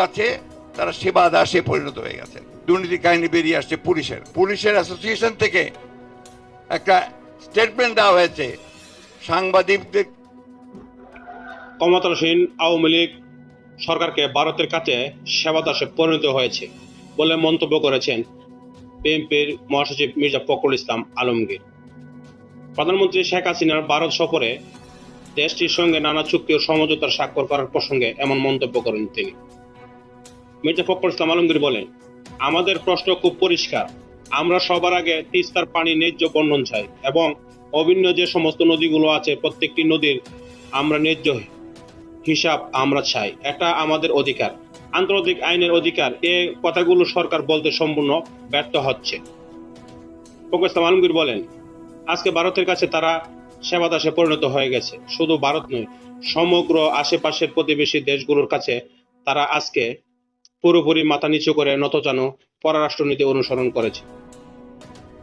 কাছে তারা সেবা দাসে পরিণত হয়ে গেছে। দুর্নীতি কাহিনী বেরিয়ে আসছে পুলিশের। পুলিশের অ্যাসোসিয়েশন থেকে একটা স্টেটমেন্ট দেওয়া হয়েছে। সাংবাদিকদের ক্ষমতাসীন আওয়ামী লীগ সরকারকে ভারতের কাছে সেবাদাসে পরিণত হয়েছে বলে মন্তব্য করেছেন বিএনপির মহাসচিব মির্জা ফখরুল ইসলাম আলমগীর। প্রধানমন্ত্রী শেখ হাসিনার ভারত সফরে দেশটির সঙ্গে নানা চুক্তি ও সমঝোতার স্বাক্ষর করার প্রসঙ্গে এমন মন্তব্য করেন তিনি। মির্জা ফখরুল ইসলাম আলমগীর বলেন, আমাদের প্রশ্ন খুব পরিষ্কার। আমরা সবার আগে তিস্তার পানি ন্যায্য বন্টন চাই এবং অভিন্ন যে সমস্ত নদীগুলো আছে, প্রত্যেকটি নদীর আমরা ন্যায্য হিসাব আমরা চাই। এটা আমাদের অধিকার। আন্তর্জাতিক আইনের অধিকার। এ কথাগুলো সরকার বলতে সম্পূর্ণ ব্যর্থ হচ্ছে। ফখরুল ইসলাম আলমগীর বলেন, আজকে ভারতের কাছে তারা সেবাদাসে পরিণত হয়ে গেছে। শুধু ভারত নয়, সমগ্র আশেপাশের প্রতিবেশী দেশগুলোর কাছে তারা আজকে পুরোপুরি মাথা নিচু করে নতজানু পররাষ্ট্রনীতি অনুসরণ করেছে।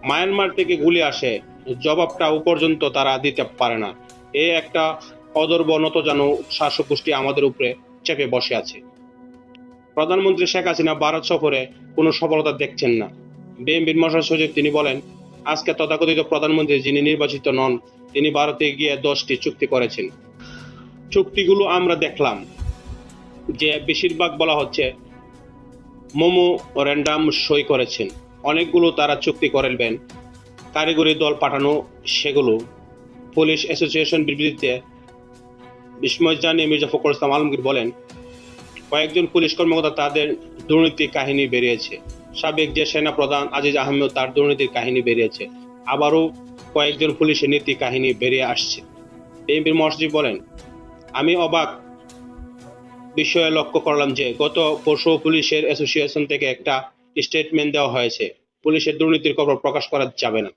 মায়ানমার থেকে গুলি আসে জবাবটাও পর্যন্ত তারা দিতে পারে না। এ একটা অদর্ব নতজানু শাসক গোষ্ঠী আমাদের উপরে চেপে বসে আছে। প্রধানমন্ত্রী শেখ হাসিনা ভারত সফরে কোনো সফলতা দেখছেন না। বিএনপির মশাল সচিব তিনি বলেন, আজকে তথাকথিত প্রধানমন্ত্রী যিনি নির্বাচিত নন, তিনি ভারতে গিয়ে দশটি চুক্তি করেছেন। চুক্তিগুলো আমরা দেখলাম। যে বেশিরভাগ বলা হচ্ছে মোমো র্যান্ডাম সই করেছেন। অনেকগুলো তারা চুক্তি করবেন কারিগরি দল পাঠানো সেগুলো পুলিশ অ্যাসোসিয়েশন বিবৃতিতে বিস্ময় জানিয়ে মির্জা ফখরুল ইসলাম আলমগীর বলেন, কয়েকজন পুলিশ কর্মকর্তা তাদের দুর্নীতির কাহিনী বেরিয়েছে। সাবেক যে সেনা প্রধান আজিজ আহমেদ তার দুর্নীতির কাহিনী বেরিয়েছে। আবারও কয়েকজন পুলিশের নীতি কাহিনী বেরিয়ে আসছে। বিএনপির মহাসচিব বলেন, আমি অবাক বিষয়ে লক্ষ্য করলাম যে গত পরশু পুলিশের অ্যাসোসিয়েশন থেকে একটা স্টেটমেন্ট দেওয়া হয়েছে। পুলিশের দুর্নীতির খবর প্রকাশ করা যাবে না।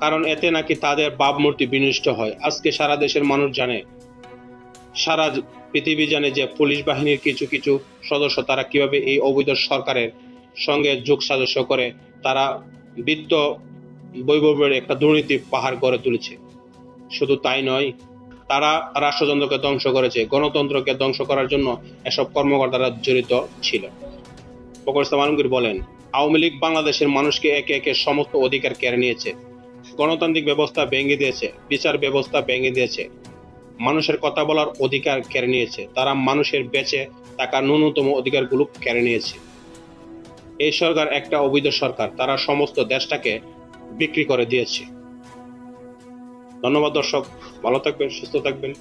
কারণ এতে নাকি তাদের ভাবমূর্তি বিনষ্ট হয়। আজকে সারা দেশের মানুষ জানে, সারা পৃথিবী জানে যে পুলিশ বাহিনীর কিছু কিছু সদস্য তারা কীভাবে এই অবৈধ সরকারের সঙ্গে যোগ সাদস্য করে তারা বৃদ্ধ বৈভবের একটা দুর্নীতি পাহাড় গড়ে তুলেছে। শুধু তাই নয় তারা রাষ্ট্রযন্ত্রকে ধ্বংস করেছে, গণতন্ত্রকে ধ্বংস করার জন্য এসব কর্মকর্তারা জড়িত ছিল ফখরুল ইসলাম আলমগীর বলেন, আওয়ামী লীগ বাংলাদেশের মানুষকে একে একে সমস্ত অধিকার কেড়ে নিয়েছে। গণতান্ত্রিক ব্যবস্থা ভেঙে দিয়েছে, বিচার ব্যবস্থা ভেঙে দিয়েছে। মানুষের কথা বলার অধিকার কেড়ে নিয়েছে, তারা মানুষের বেঁচে থাকা ন্যূনতম অধিকারগুলো কেড়ে নিয়েছে। এই সরকার একটা অবৈধ সরকার, তারা সমস্ত দেশটাকে বিক্রি করে দিয়েছে। ধন্যবাদ দর্শক ভালো থাকবেন সুস্থ থাকবেন।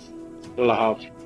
আল্লাহ হাফিজ।